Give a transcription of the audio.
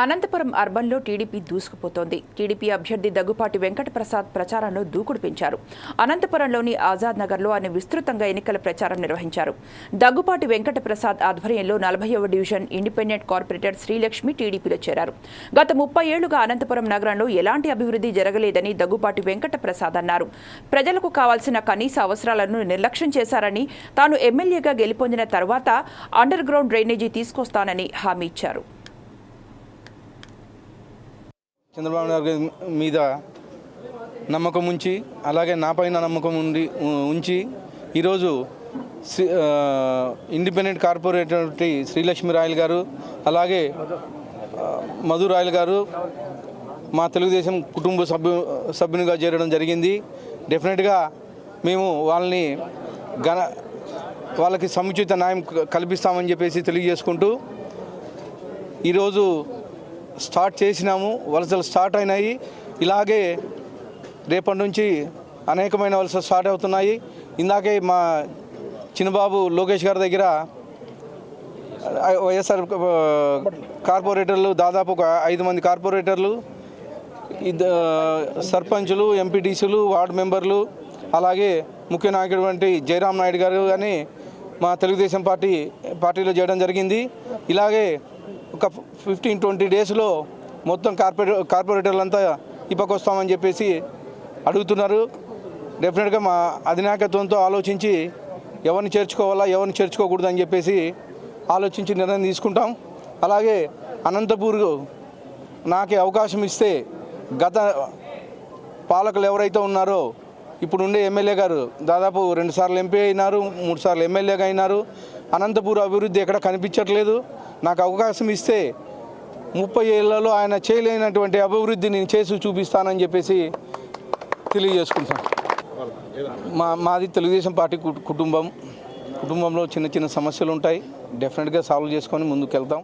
అనంతపురం అర్బన్లో TDP దూసుకుపోతోంది. TDP అభ్యర్థి దగ్గుపాటి వెంకటప్రసాద్ ప్రచారంలో దూకుడు పెంచారు. అనంతపురంలోని ఆజాద్ నగర్లో ఆయన విస్తృతంగా ఎన్నికల ప్రచారం నిర్వహించారు. దగ్గుపాటి వెంకటప్రసాద్ ఆధ్వర్యంలో నలభైవ డివిజన్ ఇండిపెండెంట్ కార్పొరేటర్ శ్రీలక్ష్మి టీడీపీలో చేరారు. గత ముప్పై ఏళ్ళుగా అనంతపురం నగరంలో ఎలాంటి అభివృద్ధి జరగలేదని దగ్గుపాటి వెంకటప్రసాద్ అన్నారు. ప్రజలకు కావాల్సిన కనీస అవసరాలను నిర్లక్ష్యం చేశారని తాను ఎమ్మెల్యేగా గెలుపొందిన తర్వాత అండర్ గ్రౌండ్ డ్రైనేజీ తీసుకొస్తానని హామీ ఇచ్చారు. చంద్రబాబు నాయుడు మీద నమ్మకం ఉంచి అలాగే నాపైన నమ్మకం ఉండి ఉంచి ఈరోజు ఇండిపెండెంట్ కార్పొరేటర్ శ్రీలక్ష్మి రాయల్ గారు అలాగే మధు రాయల్ గారు మా తెలుగుదేశం కుటుంబ సభ్యు సభ్యునిగా చేరడం జరిగింది. డెఫినెట్గా మేము వాళ్ళని ఘన వాళ్ళకి సముచిత న్యాయం క- కల్పిస్తామని చెప్పేసి తెలియజేసుకుంటూ ఈరోజు స్టార్ట్ చేసినాము వలసలు స్టార్ట్ అయినాయి. ఇలాగే రేపటి నుంచి అనేకమైన వలసలు స్టార్ట్ అవుతున్నాయి. ఇందాకే మా చిన్నబాబు లోకేష్ గారి దగ్గర వైఎస్ఆర్ కార్పొరేటర్లు దాదాపు ఒక ఐదు మంది కార్పొరేటర్లు ఇద్ద సర్పంచులు ఎంపీటీసీలు వార్డు మెంబర్లు అలాగే ముఖ్య నాయకుడు వంటి జయరాం నాయుడు గారు కానీ మా తెలుగుదేశం పార్టీ పార్టీలో చేయడం జరిగింది. ఇలాగే ఒక ఫిఫ్టీన్ ట్వంటీ డేస్లో మొత్తం కార్పొరేట్ కార్పొరేటర్లంతా ఇప్పకు వస్తామని చెప్పేసి అడుగుతున్నారు. డెఫినెట్గా మా అధినాయకత్వంతో ఆలోచించి ఎవరిని చేర్చుకోవాలా ఎవరిని చేర్చుకోకూడదు అని చెప్పేసి ఆలోచించి నిర్ణయం తీసుకుంటాం. అలాగే అనంతపూర్ నాకే అవకాశం ఇస్తే గత పాలకులు ఎవరైతే ఉన్నారో ఇప్పుడు ఉండే ఎమ్మెల్యే గారు దాదాపు రెండు సార్లు ఎంపీ అయినారు మూడు సార్లు ఎమ్మెల్యేగా అయినారు. అనంతపూర్ అభివృద్ధి ఎక్కడ కనిపించట్లేదు? నాకు అవకాశం ఇస్తే ముప్పై ఏళ్ళలో ఆయన చేయలేనటువంటి అభివృద్ధి నేను చేసి చూపిస్తానని చెప్పేసి తెలియజేసుకుంటాను మా మాది తెలుగుదేశం పార్టీ కుటుంబం. కుటుంబంలో చిన్న చిన్న సమస్యలు ఉంటాయి. డెఫినెట్గా సాల్వ్ చేసుకొని ముందుకు వెళ్తాం